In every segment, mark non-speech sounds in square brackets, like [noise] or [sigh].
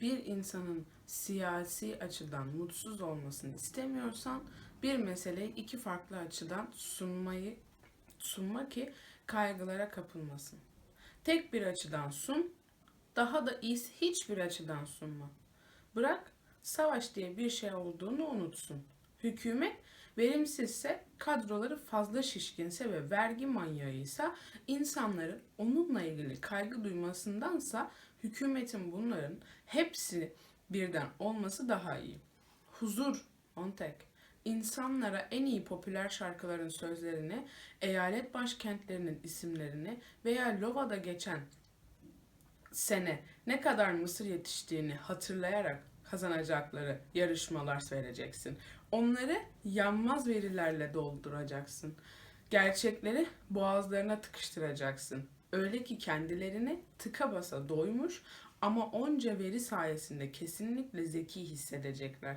bir insanın siyasi açıdan mutsuz olmasını istemiyorsan bir meseleyi iki farklı açıdan sunmayı sunma ki kaygılara kapılmasın. Tek bir açıdan sun, daha da iyisi hiçbir açıdan sunma. Bırak savaş diye bir şey olduğunu unutsun. Hükümet verimsizse, kadroları fazla şişkinse ve vergi manyağıysa insanların onunla ilgili kaygı duymasındansa hükümetin bunların hepsi birden olması daha iyi. Huzur, on tek. İnsanlara en iyi popüler şarkıların sözlerini, eyalet başkentlerinin isimlerini veya Lova'da geçen sene ne kadar mısır yetiştiğini hatırlayarak kazanacakları yarışmalar vereceksin. Onları yanmaz verilerle dolduracaksın. Gerçekleri boğazlarına tıkıştıracaksın. Öyle ki kendilerini tıka basa doymuş ama onca veri sayesinde kesinlikle zeki hissedecekler.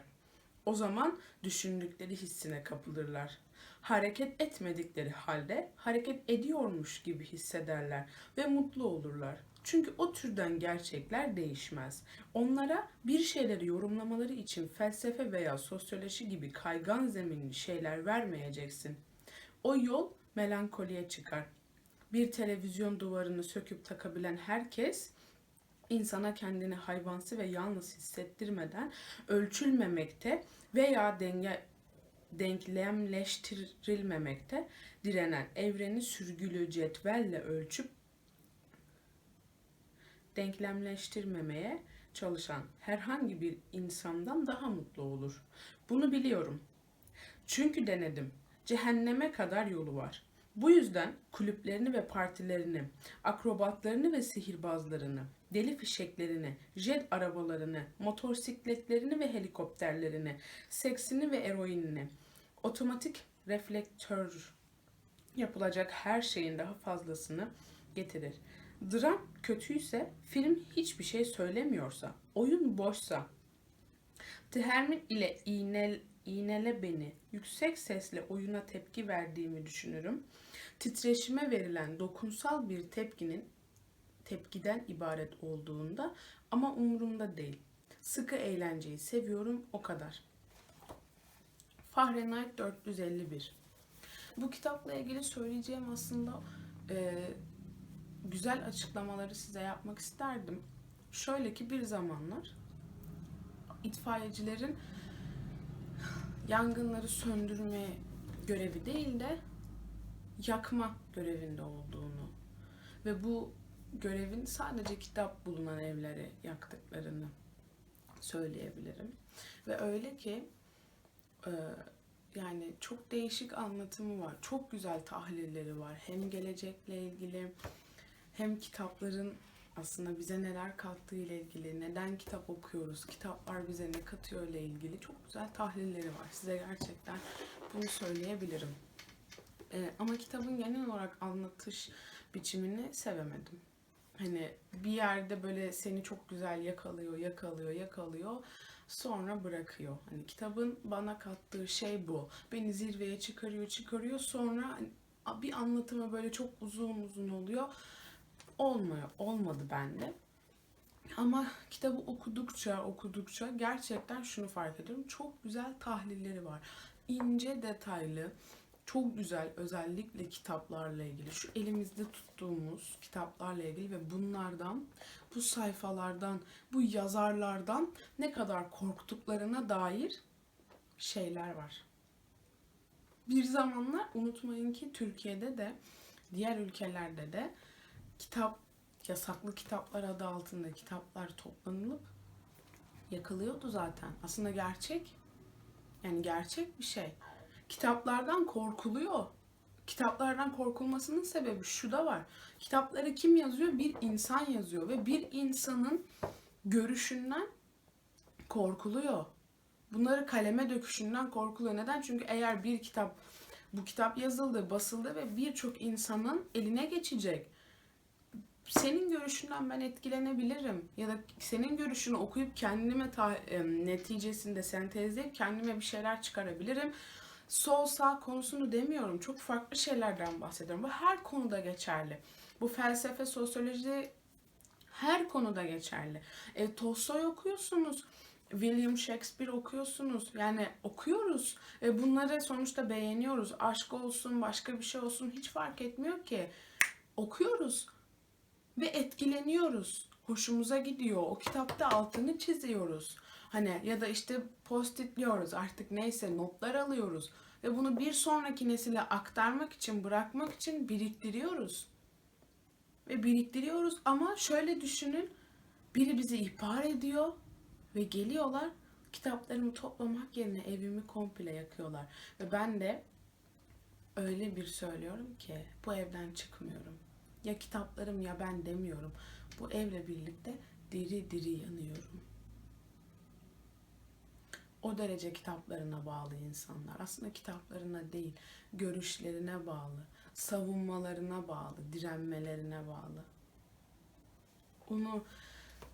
O zaman düşündükleri hissine kapılırlar. Hareket etmedikleri halde hareket ediyormuş gibi hissederler ve mutlu olurlar. Çünkü o türden gerçekler değişmez. Onlara bir şeyleri yorumlamaları için felsefe veya sosyoloji gibi kaygan zeminli şeyler vermeyeceksin. O yol melankoliye çıkar. Bir televizyon duvarını söküp takabilen herkes insana kendini hayvansı ve yalnız hissettirmeden ölçülmemekte veya denge denklemleştirilmemekte direnen evreni sürgülü cetvelle ölçüp denklemleştirmemeye çalışan herhangi bir insandan daha mutlu olur. Bunu biliyorum. Çünkü denedim. Cehenneme kadar yolu var. Bu yüzden kulüplerini ve partilerini, akrobatlarını ve sihirbazlarını, deli fişeklerini, jet arabalarını, motosikletlerini ve helikopterlerini, seksini ve eroinini, otomatik reflektör yapılacak her şeyin daha fazlasını getirir. Dram kötüyse, film hiçbir şey söylemiyorsa, oyun boşsa, Tehermin ile iğnel, iğnele beni yüksek sesle oyuna tepki verdiğimi düşünürüm. Titreşime verilen dokunsal bir tepkinin tepkiden ibaret olduğunda ama umurumda değil. Sıkı eğlenceyi seviyorum o kadar. Fahrenheit 451 Bu kitapla ilgili söyleyeceğim aslında e, güzel açıklamaları size yapmak isterdim. Şöyle ki bir zamanlar itfaiyecilerin yangınları söndürme görevi değil de yakma görevinde olduğunu ve bu görevin sadece kitap bulunan evleri yaktıklarını söyleyebilirim. Ve öyle ki e, yani çok değişik anlatımı var. Çok güzel tahlilleri var. Hem gelecekle ilgili hem kitapların aslında bize neler kattığı ile ilgili, neden kitap okuyoruz, kitaplar bize ne katıyor ile ilgili çok güzel tahlilleri var. Size gerçekten bunu söyleyebilirim. Ee, ama kitabın genel olarak anlatış biçimini sevemedim. Hani bir yerde böyle seni çok güzel yakalıyor, yakalıyor, yakalıyor. Sonra bırakıyor. Hani kitabın bana kattığı şey bu. Beni zirveye çıkarıyor, çıkarıyor. Sonra hani bir anlatımı böyle çok uzun uzun oluyor olmuyor. Olmadı bende. Ama kitabı okudukça okudukça gerçekten şunu fark ediyorum. Çok güzel tahlilleri var. İnce detaylı, çok güzel özellikle kitaplarla ilgili. Şu elimizde tuttuğumuz kitaplarla ilgili ve bunlardan, bu sayfalardan, bu yazarlardan ne kadar korktuklarına dair şeyler var. Bir zamanlar unutmayın ki Türkiye'de de diğer ülkelerde de kitap yasaklı kitaplar adı altında kitaplar toplanılıp yakılıyordu zaten. Aslında gerçek yani gerçek bir şey. Kitaplardan korkuluyor. Kitaplardan korkulmasının sebebi şu da var. Kitapları kim yazıyor? Bir insan yazıyor ve bir insanın görüşünden korkuluyor. Bunları kaleme döküşünden korkuluyor. Neden? Çünkü eğer bir kitap bu kitap yazıldı, basıldı ve birçok insanın eline geçecek senin görüşünden ben etkilenebilirim ya da senin görüşünü okuyup kendime ta, neticesinde sentezleyip kendime bir şeyler çıkarabilirim. Sol sağ konusunu demiyorum. Çok farklı şeylerden bahsediyorum. Bu her konuda geçerli. Bu felsefe, sosyoloji Her konuda geçerli. E, Tolstoy okuyorsunuz. William Shakespeare okuyorsunuz. Yani okuyoruz. E, bunları sonuçta beğeniyoruz. Aşk olsun, başka bir şey olsun hiç fark etmiyor ki. Okuyoruz ve etkileniyoruz. Hoşumuza gidiyor. O kitapta altını çiziyoruz. Hani ya da işte postitliyoruz artık neyse notlar alıyoruz ve bunu bir sonraki nesile aktarmak için, bırakmak için biriktiriyoruz. Ve biriktiriyoruz ama şöyle düşünün. Biri bizi ihbar ediyor ve geliyorlar kitaplarımı toplamak yerine evimi komple yakıyorlar. Ve ben de öyle bir söylüyorum ki bu evden çıkmıyorum. Ya kitaplarım ya ben demiyorum. Bu evle birlikte diri diri yanıyorum. O derece kitaplarına bağlı insanlar. Aslında kitaplarına değil, görüşlerine bağlı, savunmalarına bağlı, direnmelerine bağlı. Onu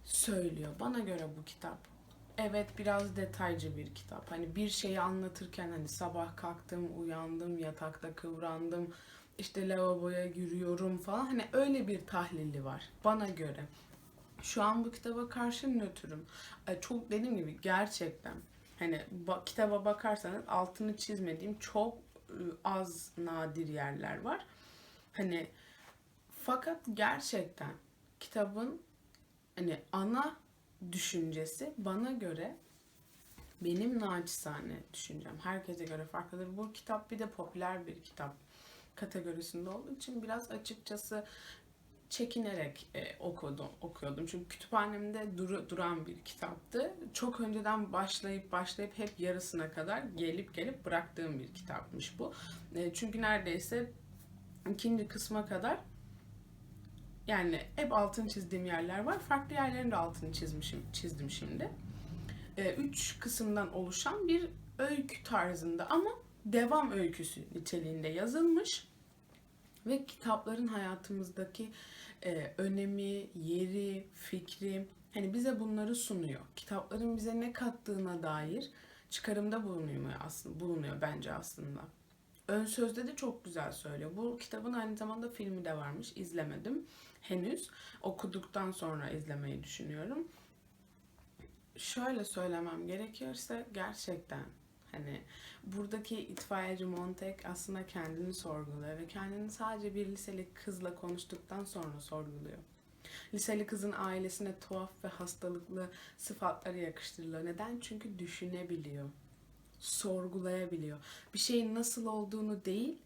söylüyor. Bana göre bu kitap. Evet biraz detaycı bir kitap. Hani bir şeyi anlatırken hani sabah kalktım, uyandım, yatakta kıvrandım, işte lavaboya yürüyorum falan. Hani öyle bir tahlili var bana göre. Şu an bu kitaba karşı nötrüm. Çok dediğim gibi gerçekten hani ba- kitaba bakarsanız altını çizmediğim çok ıı, az nadir yerler var. Hani fakat gerçekten kitabın hani ana düşüncesi bana göre benim naçizane düşüncem. Herkese göre farklıdır. Bu kitap bir de popüler bir kitap kategorisinde olduğu için biraz açıkçası çekinerek e, okudum, okuyordum. Çünkü kütüphanemde duru, duran bir kitaptı. Çok önceden başlayıp başlayıp hep yarısına kadar gelip gelip bıraktığım bir kitapmış bu. E, çünkü neredeyse ikinci kısma kadar yani hep altını çizdiğim yerler var. Farklı yerlerin de altını çizmişim, çizdim şimdi. E, üç kısımdan oluşan bir öykü tarzında ama devam öyküsü niteliğinde yazılmış ve kitapların hayatımızdaki e, önemi, yeri, fikri hani bize bunları sunuyor. Kitapların bize ne kattığına dair çıkarımda bulunuyor aslında bulunuyor bence aslında. Ön sözde de çok güzel söylüyor. Bu kitabın aynı zamanda filmi de varmış. İzlemedim henüz. Okuduktan sonra izlemeyi düşünüyorum. Şöyle söylemem gerekiyorsa gerçekten hani buradaki itfaiyeci Montek aslında kendini sorguluyor ve kendini sadece bir liseli kızla konuştuktan sonra sorguluyor. Liseli kızın ailesine tuhaf ve hastalıklı sıfatları yakıştırılıyor. Neden? Çünkü düşünebiliyor. Sorgulayabiliyor. Bir şeyin nasıl olduğunu değil,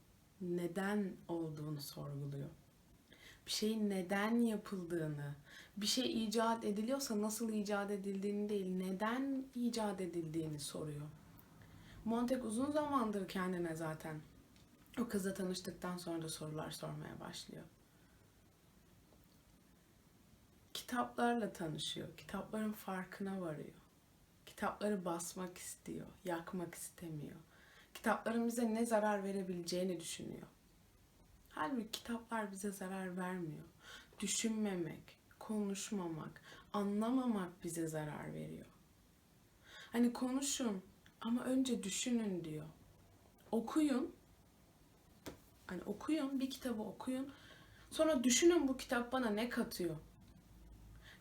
neden olduğunu sorguluyor. Bir şeyin neden yapıldığını, bir şey icat ediliyorsa nasıl icat edildiğini değil, neden icat edildiğini soruyor. Montek uzun zamandır kendine zaten o kızla tanıştıktan sonra da sorular sormaya başlıyor. Kitaplarla tanışıyor. Kitapların farkına varıyor. Kitapları basmak istiyor, yakmak istemiyor. Kitapların bize ne zarar verebileceğini düşünüyor. Halbuki kitaplar bize zarar vermiyor. Düşünmemek, konuşmamak, anlamamak bize zarar veriyor. Hani konuşun ama önce düşünün diyor. Okuyun. Hani okuyun, bir kitabı okuyun. Sonra düşünün bu kitap bana ne katıyor.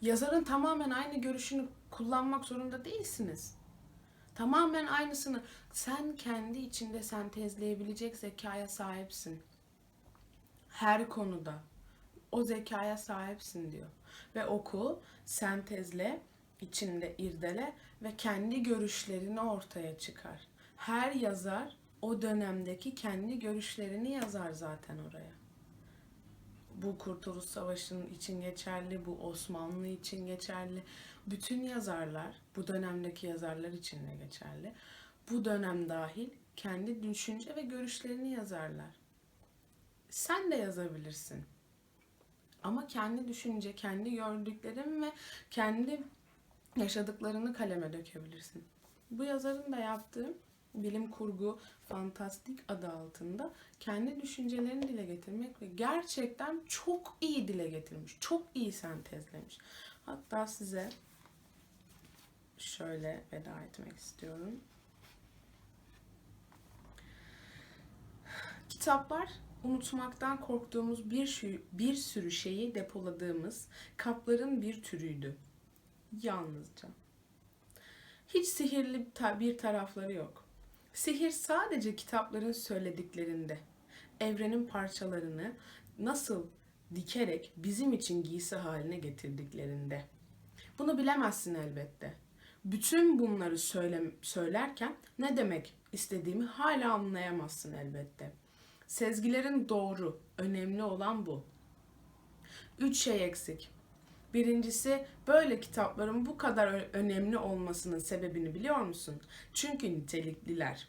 Yazarın tamamen aynı görüşünü kullanmak zorunda değilsiniz. Tamamen aynısını sen kendi içinde sentezleyebilecek zekaya sahipsin. Her konuda o zekaya sahipsin diyor. Ve oku, sentezle, içinde irdele ve kendi görüşlerini ortaya çıkar. Her yazar o dönemdeki kendi görüşlerini yazar zaten oraya. Bu Kurtuluş Savaşı'nın için geçerli, bu Osmanlı için geçerli. Bütün yazarlar, bu dönemdeki yazarlar için de geçerli. Bu dönem dahil kendi düşünce ve görüşlerini yazarlar. Sen de yazabilirsin. Ama kendi düşünce, kendi gördüklerin ve kendi yaşadıklarını kaleme dökebilirsin. Bu yazarın da yaptığı bilim kurgu fantastik adı altında kendi düşüncelerini dile getirmek ve gerçekten çok iyi dile getirmiş. Çok iyi sentezlemiş. Hatta size şöyle veda etmek istiyorum. Kitaplar unutmaktan korktuğumuz bir, bir sürü şeyi depoladığımız kapların bir türüydü. Yalnızca. Hiç sihirli bir tarafları yok. Sihir sadece kitapların söylediklerinde, evrenin parçalarını nasıl dikerek bizim için giysi haline getirdiklerinde. Bunu bilemezsin elbette. Bütün bunları söyle, söylerken ne demek istediğimi hala anlayamazsın elbette. Sezgilerin doğru, önemli olan bu. Üç şey eksik. Birincisi böyle kitapların bu kadar önemli olmasının sebebini biliyor musun? Çünkü nitelikliler.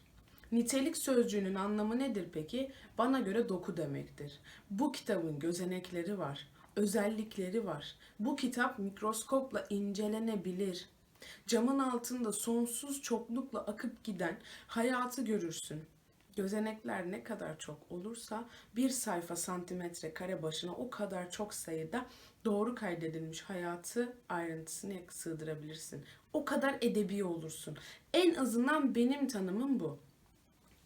Nitelik sözcüğünün anlamı nedir peki? Bana göre doku demektir. Bu kitabın gözenekleri var, özellikleri var. Bu kitap mikroskopla incelenebilir. Camın altında sonsuz çoklukla akıp giden hayatı görürsün. Gözenekler ne kadar çok olursa bir sayfa santimetre kare başına o kadar çok sayıda doğru kaydedilmiş hayatı ayrıntısını sığdırabilirsin. O kadar edebi olursun. En azından benim tanımım bu.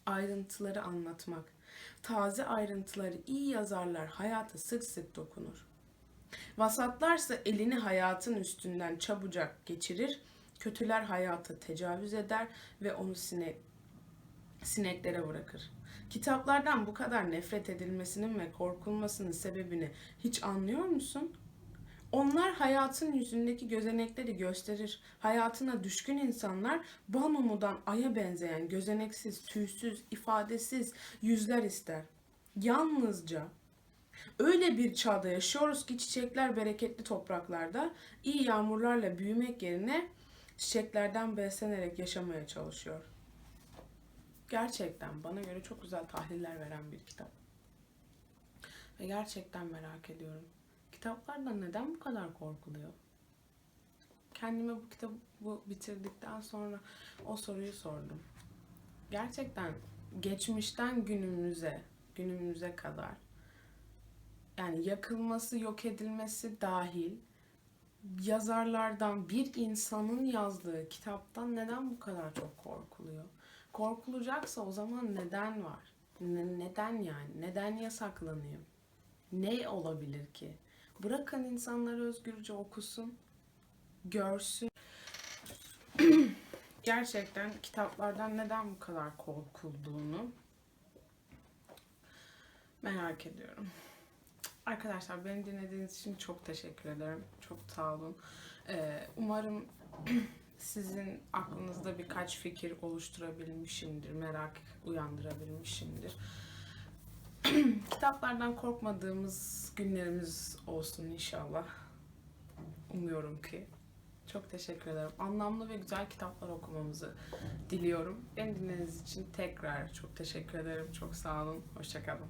Ayrıntıları anlatmak. Taze ayrıntıları iyi yazarlar hayata sık sık dokunur. Vasatlarsa elini hayatın üstünden çabucak geçirir. Kötüler hayata tecavüz eder ve onu sinek, sineklere bırakır. Kitaplardan bu kadar nefret edilmesinin ve korkulmasının sebebini hiç anlıyor musun? Onlar hayatın yüzündeki gözenekleri gösterir. Hayatına düşkün insanlar bal mumudan aya benzeyen gözeneksiz, tüysüz, ifadesiz yüzler ister. Yalnızca öyle bir çağda yaşıyoruz ki çiçekler bereketli topraklarda iyi yağmurlarla büyümek yerine çiçeklerden beslenerek yaşamaya çalışıyor. Gerçekten bana göre çok güzel tahliller veren bir kitap. Ve gerçekten merak ediyorum. Kitaplardan neden bu kadar korkuluyor? Kendime bu kitabı bitirdikten sonra o soruyu sordum. Gerçekten geçmişten günümüze, günümüze kadar yani yakılması, yok edilmesi dahil yazarlardan bir insanın yazdığı kitaptan neden bu kadar çok korkuluyor? Korkulacaksa o zaman neden var? Ne- neden yani? Neden yasaklanıyor? Ne olabilir ki? Bırakın insanlar özgürce okusun, görsün. [clears throat] Gerçekten kitaplardan neden bu kadar korkulduğunu merak ediyorum. Arkadaşlar beni dinlediğiniz için çok teşekkür ederim. Çok sağ olun. Ee, umarım [clears throat] sizin aklınızda birkaç fikir oluşturabilmişimdir, merak uyandırabilmişimdir. [clears throat] Kitaplardan korkmadığımız günlerimiz olsun inşallah. Umuyorum ki. Çok teşekkür ederim. Anlamlı ve güzel kitaplar okumamızı diliyorum. Beni dinlediğiniz için tekrar çok teşekkür ederim. Çok sağ olun. Hoşçakalın.